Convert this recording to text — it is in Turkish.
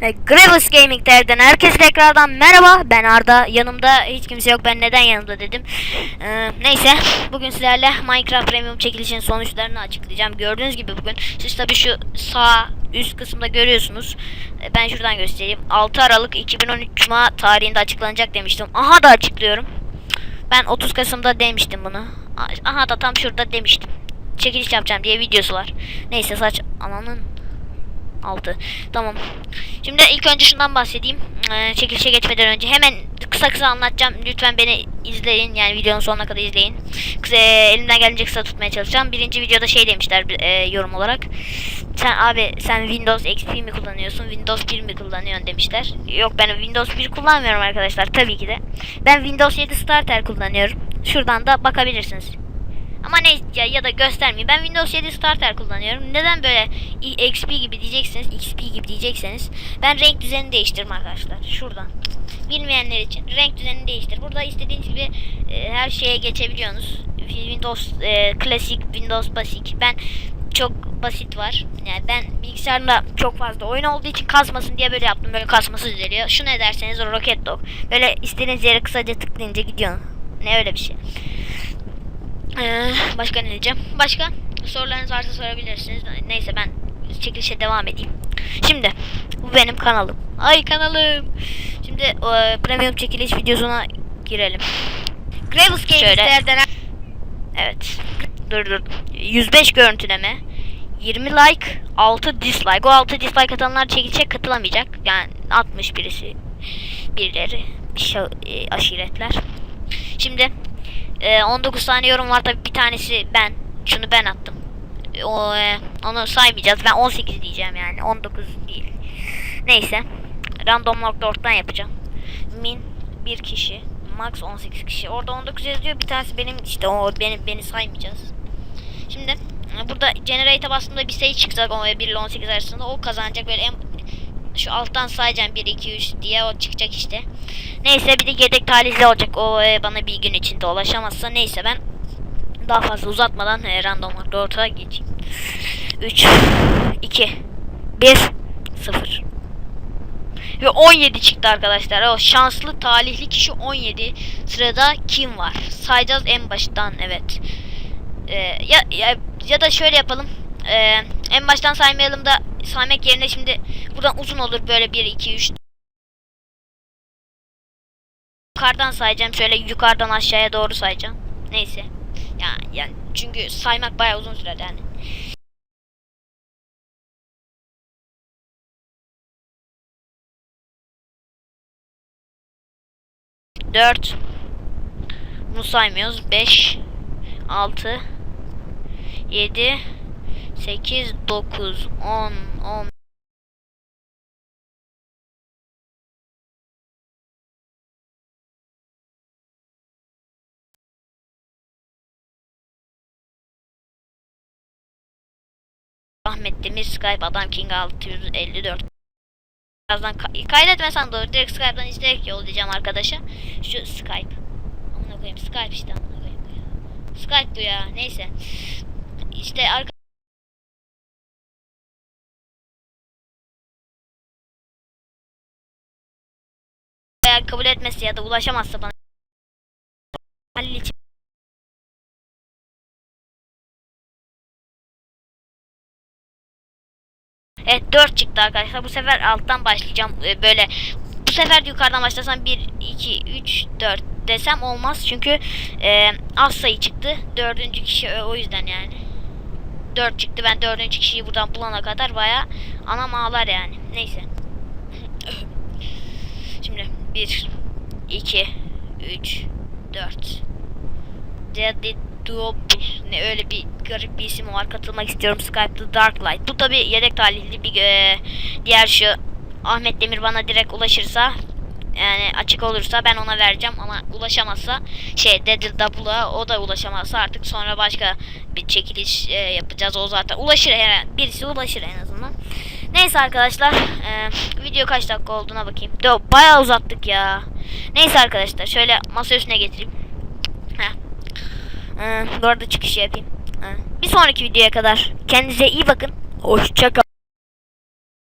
Ve Gravis Gaming TV'den herkese tekrardan merhaba. Ben Arda. Yanımda hiç kimse yok. Ben neden yanımda dedim. Ee, neyse. Bugün sizlerle Minecraft Premium çekilişinin sonuçlarını açıklayacağım. Gördüğünüz gibi bugün siz tabi şu sağ üst kısımda görüyorsunuz. Ee, Ben şuradan göstereyim. 6 Aralık 2013 Cuma tarihinde açıklanacak demiştim. Aha da açıklıyorum. Ben 30 Kasım'da demiştim bunu. Aha da tam şurada demiştim. Çekiliş yapacağım diye videosu var. Neyse saç ananın 6. Tamam. Şimdi ilk önce şundan bahsedeyim. Ee, çekilişe geçmeden önce hemen kısa kısa anlatacağım. Lütfen beni izleyin. Yani videonun sonuna kadar izleyin. Kısa, e, elimden gelince kısa tutmaya çalışacağım. Birinci videoda şey demişler e, yorum olarak. Sen abi sen Windows XP mi kullanıyorsun? Windows 1 mi kullanıyorsun demişler. Yok ben Windows 1 kullanmıyorum arkadaşlar tabii ki de. Ben Windows 7 Starter kullanıyorum. Şuradan da bakabilirsiniz. Ama ne ya, ya da göstermeyeyim. Ben Windows 7 Starter kullanıyorum. Neden böyle XP gibi diyeceksiniz, XP gibi diyecekseniz ben renk düzenini değiştiririm arkadaşlar. Şuradan. Bilmeyenler için renk düzenini değiştir. Burada istediğiniz gibi e, her şeye geçebiliyorsunuz. Windows e, klasik, Windows basic. Ben çok basit var. Yani ben bilgisayarımda çok fazla oyun olduğu için kasmasın diye böyle yaptım. Böyle kasması düzeliyor. Şu ne derseniz Rocket Dog. Böyle istediğiniz yere kısaca tıklayınca gidiyor. Ne öyle bir şey. Ee, başka ne diyeceğim? Başka sorularınız varsa sorabilirsiniz. Neyse ben çekilişe devam edeyim. Şimdi bu benim kanalım. Ay kanalım. Şimdi e, premium çekiliş videosuna girelim. Graves Games'lerden Evet. Dur dur. 105 görüntüleme. 20 like, 6 dislike. O 6 dislike atanlar çekilişe katılamayacak. Yani 60 birisi birileri şa- e, aşiretler. Şimdi ee, 19 tane yorum var tabi bir tanesi ben. Şunu ben attım. O, e, onu saymayacağız. Ben 18 diyeceğim yani. 19 değil. Neyse. Random.org'dan yapacağım. Min bir kişi. Max 18 kişi. Orada 19 yazıyor. Bir tanesi benim işte o beni beni saymayacağız. Şimdi e, burada generate'e bastığımda bir sayı çıkacak o 1 ile 18 arasında o kazanacak böyle en şu alttan sayacağım 1 2 3 diye o çıkacak işte. Neyse bir de yedek talihli olacak. O e, bana bir gün içinde ulaşamazsa neyse ben daha fazla uzatmadan e, random ortaya geçeyim. 3 2 1 0 ve 17 çıktı arkadaşlar. O şanslı talihli kişi 17. Sırada kim var? Sayacağız en baştan evet. Ee, ya, ya ya da şöyle yapalım. Ee, en baştan saymayalım da saymak yerine şimdi buradan uzun olur böyle 1 2 3 yukarıdan sayacağım. Şöyle yukarıdan aşağıya doğru sayacağım. Neyse. Yani, yani çünkü saymak bayağı uzun sürer yani. Dört. Bunu saymıyoruz. Beş. Altı. Yedi. Sekiz. Dokuz. On. On. Ahmet Demir Skype Adam King 654 Birazdan ka- kaydetmesen doğru direkt Skype'dan izleyerek yollayacağım arkadaşa. Şu Skype. Amına koyayım Skype işte. Skype bu ya. Neyse. İşte arka eğer kabul etmezse ya da ulaşamazsa bana Halil için Evet 4 çıktı arkadaşlar. Bu sefer alttan başlayacağım. Ee, böyle bu sefer yukarıdan başlasam 1 2 3 4 desem olmaz. Çünkü e, az sayı çıktı. Dördüncü kişi e, o yüzden yani. 4 çıktı. Ben dördüncü kişiyi buradan bulana kadar baya anam ağlar yani. Neyse. Şimdi 1 2 3 4 Dedi Double ne öyle bir garip bir isim var. Katılmak istiyorum. Skype'da Darklight. Bu tabi yedek talihli bir e, diğer şu Ahmet Demir bana direkt ulaşırsa yani açık olursa ben ona vereceğim ama ulaşamazsa şey Dedi Double'a o da ulaşamazsa artık sonra başka bir çekiliş e, yapacağız. O zaten ulaşır her birisi ulaşır en azından. Neyse arkadaşlar e, video kaç dakika olduğuna bakayım. Yo, bayağı uzattık ya. Neyse arkadaşlar şöyle masa üstüne getireyim. Heh. Ee, bu arada çıkış yapayım. Ee, bir sonraki videoya kadar kendinize iyi bakın. Hoşça kalın.